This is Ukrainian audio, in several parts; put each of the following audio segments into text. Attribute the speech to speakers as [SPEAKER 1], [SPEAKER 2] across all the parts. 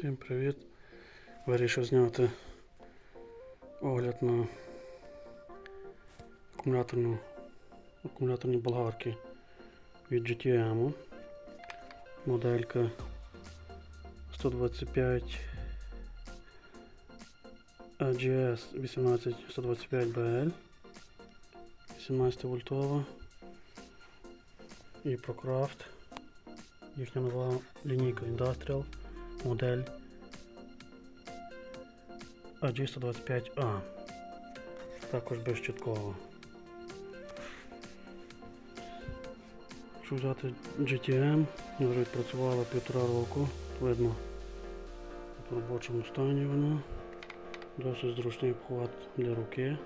[SPEAKER 1] Всім привіт! Вирішив зняти огляд на акумуляторну, акумуляторні болгарки від GTM. Моделька 125 AGS 18125BL 18 вольтова і ProCraft. Їхня нова лінійка Industrial модель AG125A. Також безчіткова. Якщо взяти GTM, вона вже відпрацювала півтора року, видно в робочому стані вона. Досить зручний обхват для руки.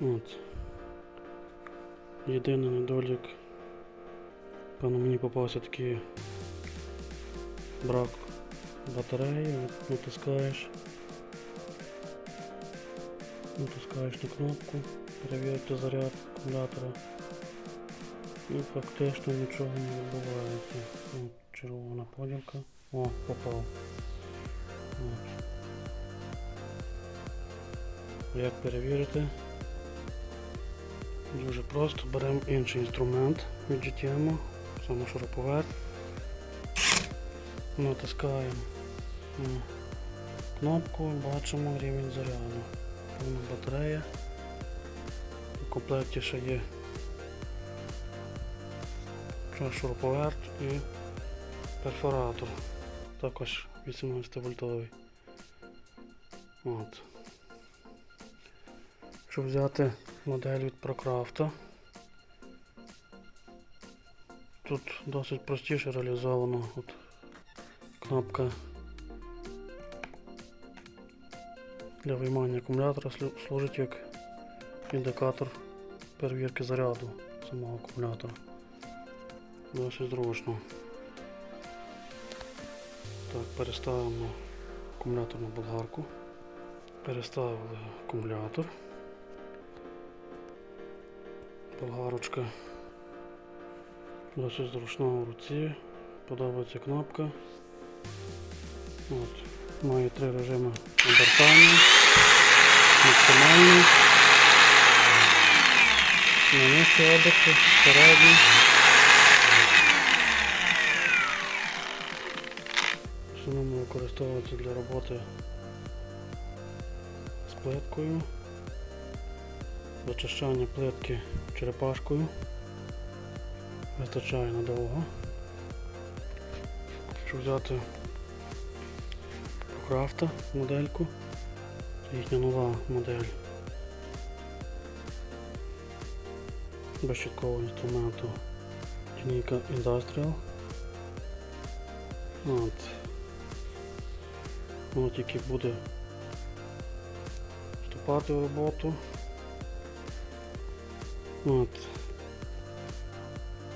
[SPEAKER 1] От. Єдиний недолік. Певно мені попався такий брак батареї, натискаєш. Натискаєш на кнопку, перевірити заряд акумулятора. І фактично нічого не відбувається. Червона поділка. О, попав. Як перевірити? Дуже просто беремо інший інструмент від GTM, саме шуруповерт. Натискаємо на кнопку, бачимо рівень заряду. Повна батарея. У комплекті ще є шуруповерт і перфоратор. Також 18 вольтовий. От. Якщо взяти модель від ProCraft, тут досить простіше реалізовано. От кнопка для виймання акумулятора служить як індикатор перевірки заряду самого акумулятора. Досить зручно. Так, переставимо акумуляторну болгарку. Переставили акумулятор. Болгарочка досить зручна в руці. Подобається кнопка. От. Має три режими обертання. Максимальний. Найнижчі оберти, середній. В основному використовується для роботи з плиткою. Зачищання плитки черепашкою. Вистачає надовго. Якщо взяти Крафта модельку. Це їхня нова модель безщиткового інструменту лінійка Industrial. От. Воно тільки буде вступати в роботу. От.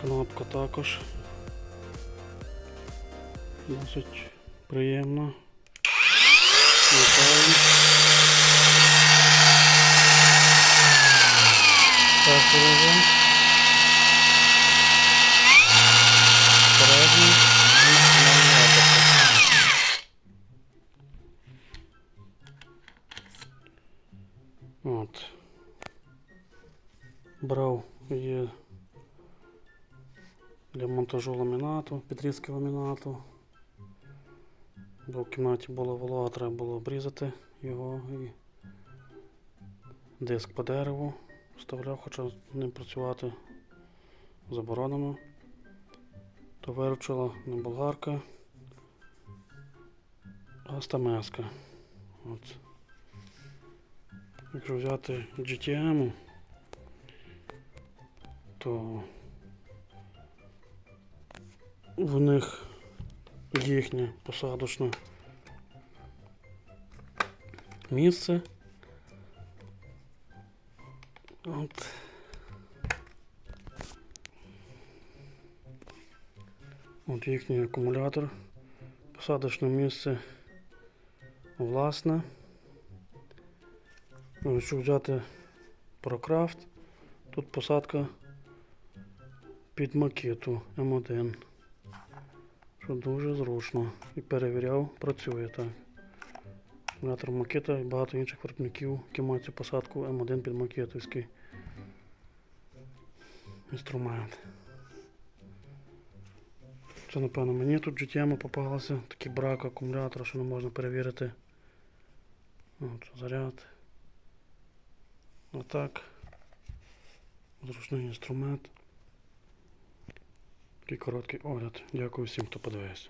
[SPEAKER 1] Кнопка також досить. Передній. і максимальний. От. Брав є для монтажу ламінату, підрізки ламінату. Бо в кімнаті було волога, треба було обрізати його і диск по дереву вставляв, хоча з ним працювати заборонено. То виручила не болгарка, а стамеска. От. Якщо взяти GTM, то в них їхнє посадочне місце. От. От їхній акумулятор. Посадочне місце власне. Ну, Якщо взяти ProCraft, тут посадка під макету М1. Що дуже зручно. І перевіряв, працює так. Акумулятор Макета і багато інших виробників, які мають цю посадку М1 під макетовський інструмент. Це, напевно, мені тут GTM попалося, такий брак акумулятора, що не можна перевірити. От, заряд. Отак. Зручний інструмент. Такий короткий огляд. Дякую всім, хто подивився.